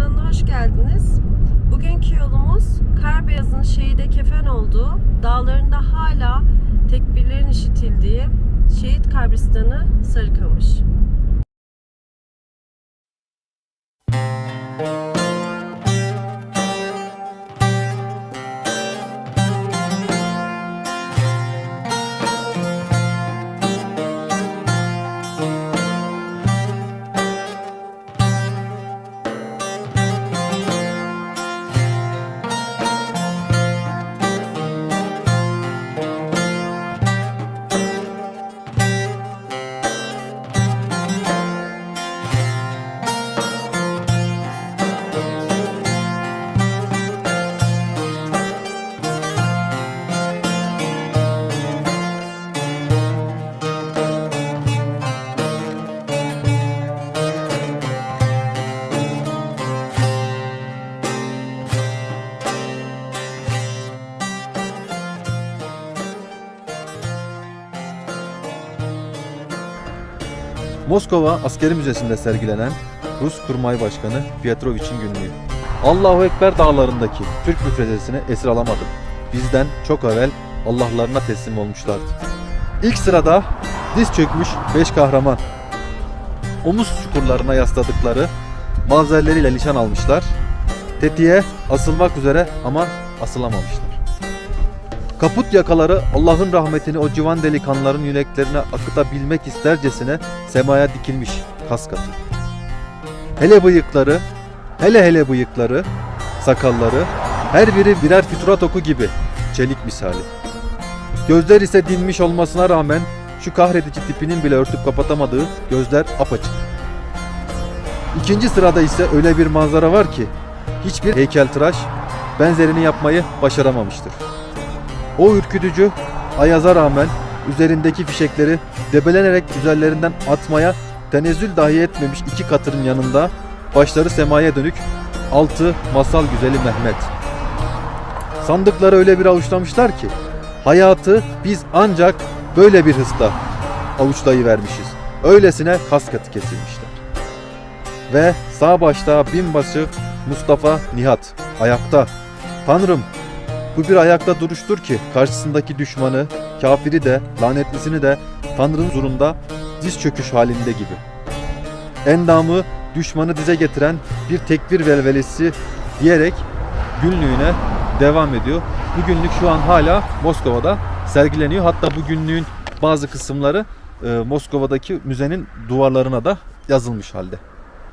kanalına hoş geldiniz. Bugünkü yolumuz Karbeyaz'ın şehide kefen olduğu, dağlarında hala tekbirlerin işitildiği şehit kabristanı Sarıkamış. Moskova Askeri Müzesi'nde sergilenen Rus Kurmay Başkanı Pietrovich'in günlüğü. Allahu Ekber dağlarındaki Türk müfrezesini esir alamadım. Bizden çok evvel Allah'larına teslim olmuşlardı. İlk sırada diz çökmüş beş kahraman. Omuz çukurlarına yasladıkları malzemelleriyle nişan almışlar. Tetiğe asılmak üzere ama asılamamışlar. Kaput yakaları Allah'ın rahmetini o civan delikanlıların yüreklerine akıtabilmek istercesine semaya dikilmiş kas katı. Hele bıyıkları, hele hele bıyıkları, sakalları, her biri birer füturat oku gibi çelik misali. Gözler ise dinmiş olmasına rağmen şu kahredici tipinin bile örtüp kapatamadığı gözler apaçık. İkinci sırada ise öyle bir manzara var ki hiçbir heykeltıraş benzerini yapmayı başaramamıştır. O ürkütücü ayaza rağmen üzerindeki fişekleri debelenerek üzerlerinden atmaya tenezzül dahi etmemiş iki katırın yanında başları semaya dönük altı masal güzeli Mehmet. Sandıkları öyle bir avuçlamışlar ki hayatı biz ancak böyle bir hızda avuçlayıvermişiz. Öylesine kas katı kesilmişler. Ve sağ başta binbaşı Mustafa Nihat ayakta. Tanrım bu bir ayakta duruştur ki karşısındaki düşmanı, kafiri de, lanetlisini de Tanrı'nın huzurunda diz çöküş halinde gibi. Endamı düşmanı dize getiren bir tekbir velvelesi diyerek günlüğüne devam ediyor. Bu günlük şu an hala Moskova'da sergileniyor. Hatta bu günlüğün bazı kısımları e, Moskova'daki müzenin duvarlarına da yazılmış halde.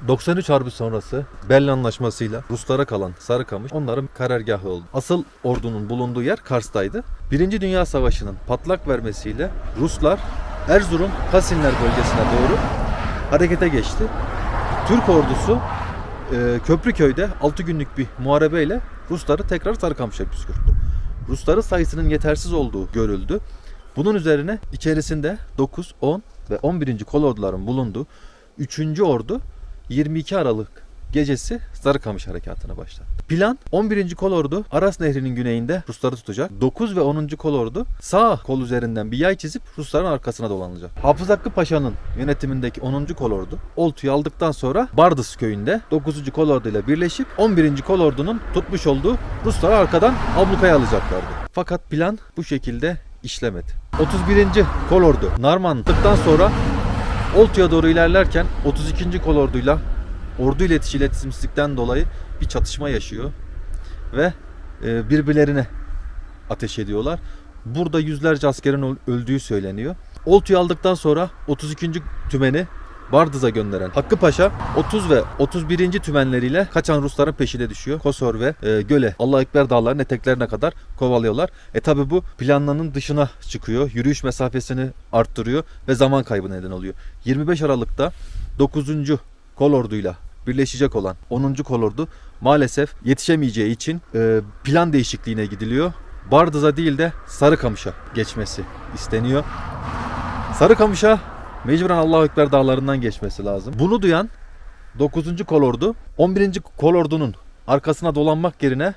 93 Harbi sonrası Berlin Anlaşması'yla Ruslara kalan Sarıkamış onların karargahı oldu. Asıl ordunun bulunduğu yer Kars'taydı. Birinci Dünya Savaşı'nın patlak vermesiyle Ruslar Erzurum Kasinler bölgesine doğru harekete geçti. Türk ordusu e, Köprüköy'de 6 günlük bir muharebeyle Rusları tekrar Sarıkamış'a püskürttü. Rusların sayısının yetersiz olduğu görüldü. Bunun üzerine içerisinde 9, 10 ve 11. kolorduların bulunduğu 3. ordu 22 Aralık gecesi Sarıkamış harekatına başladı. Plan 11. kolordu Aras Nehri'nin güneyinde Rusları tutacak. 9 ve 10. kolordu sağ kol üzerinden bir yay çizip Rusların arkasına dolanacak. Hafız Hakkı Paşa'nın yönetimindeki 10. kolordu Oltu'yu aldıktan sonra Bardız köyünde 9. kolordu ile birleşip 11. kolordunun tutmuş olduğu Rusları arkadan ablukaya alacaklardı. Fakat plan bu şekilde işlemedi. 31. kolordu Narman'dıktan sonra Oltu'ya doğru ilerlerken 32. kolorduyla ordu iletiş iletişimsizlikten dolayı bir çatışma yaşıyor ve e, birbirlerine ateş ediyorlar. Burada yüzlerce askerin öl- öldüğü söyleniyor. Oltu'yu aldıktan sonra 32. tümeni Bardız'a gönderen Hakkı Paşa 30 ve 31. tümenleriyle kaçan Rusların peşine düşüyor. Kosor ve e, Göle Allah Ekber dağlarının eteklerine kadar kovalıyorlar. E tabi bu planlanın dışına çıkıyor. Yürüyüş mesafesini arttırıyor ve zaman kaybı neden oluyor. 25 Aralık'ta 9. kolorduyla birleşecek olan 10. kolordu maalesef yetişemeyeceği için e, plan değişikliğine gidiliyor. Bardız'a değil de Sarıkamış'a geçmesi isteniyor. Sarıkamış'a mecburen Allahu Ekber dağlarından geçmesi lazım. Bunu duyan 9. kolordu 11. kolordunun arkasına dolanmak yerine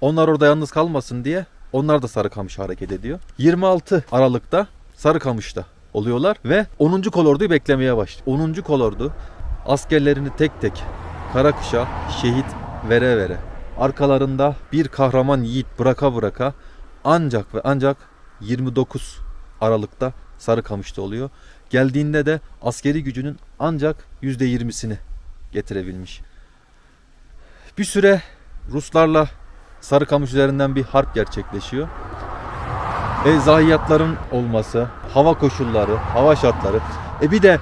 onlar orada yalnız kalmasın diye onlar da Sarıkamış'a hareket ediyor. 26 Aralık'ta Sarıkamış'ta oluyorlar ve 10. kolorduyu beklemeye başlıyor. 10. kolordu askerlerini tek tek kara kışa şehit vere vere. Arkalarında bir kahraman yiğit bıraka bıraka ancak ve ancak 29 Aralık'ta Sarıkamış'ta oluyor. Geldiğinde de askeri gücünün ancak %20'sini getirebilmiş. Bir süre Ruslarla Sarıkamış üzerinden bir harp gerçekleşiyor. E, zayiatların olması, hava koşulları, hava şartları. E bir de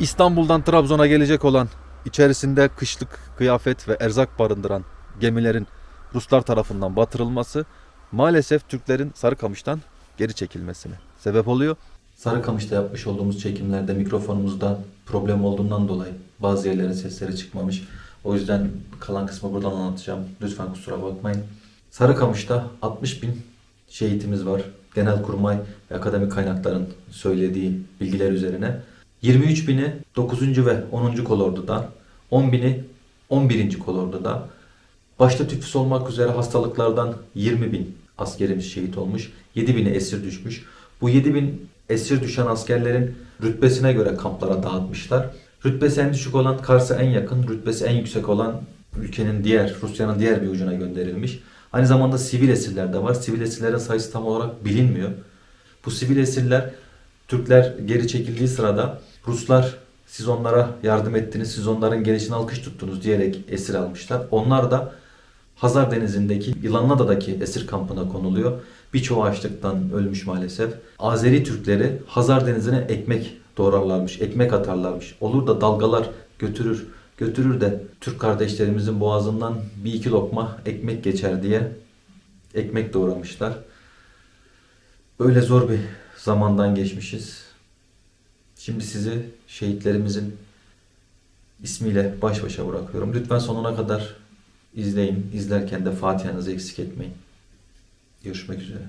İstanbul'dan Trabzon'a gelecek olan içerisinde kışlık kıyafet ve erzak barındıran gemilerin Ruslar tarafından batırılması maalesef Türklerin Sarıkamış'tan geri çekilmesine sebep oluyor. Sarıkamış'ta yapmış olduğumuz çekimlerde mikrofonumuzda problem olduğundan dolayı bazı yerlerin sesleri çıkmamış. O yüzden kalan kısmı buradan anlatacağım. Lütfen kusura bakmayın. Sarıkamış'ta 60 bin şehitimiz var. Genelkurmay ve akademik kaynakların söylediği bilgiler üzerine. 23 bini 9. ve 10. kolorduda, 10 bini 11. kolorduda, başta tüfüs olmak üzere hastalıklardan 20 bin askerimiz şehit olmuş, 7 bini esir düşmüş. Bu 7 bin esir düşen askerlerin rütbesine göre kamplara dağıtmışlar. Rütbesi en düşük olan Kars'a en yakın, rütbesi en yüksek olan ülkenin diğer, Rusya'nın diğer bir ucuna gönderilmiş. Aynı zamanda sivil esirler de var. Sivil esirlerin sayısı tam olarak bilinmiyor. Bu sivil esirler Türkler geri çekildiği sırada Ruslar siz onlara yardım ettiniz, siz onların gelişine alkış tuttunuz diyerek esir almışlar. Onlar da Hazar Denizi'ndeki Yılanlıada'daki esir kampına konuluyor. Birçoğu açlıktan ölmüş maalesef. Azeri Türkleri Hazar Denizi'ne ekmek doğrarlarmış, ekmek atarlarmış. Olur da dalgalar götürür, götürür de Türk kardeşlerimizin boğazından bir iki lokma ekmek geçer diye ekmek doğramışlar. Böyle zor bir zamandan geçmişiz. Şimdi sizi şehitlerimizin ismiyle baş başa bırakıyorum. Lütfen sonuna kadar izleyin. İzlerken de Fatiha'nızı eksik etmeyin. Görüşmek üzere.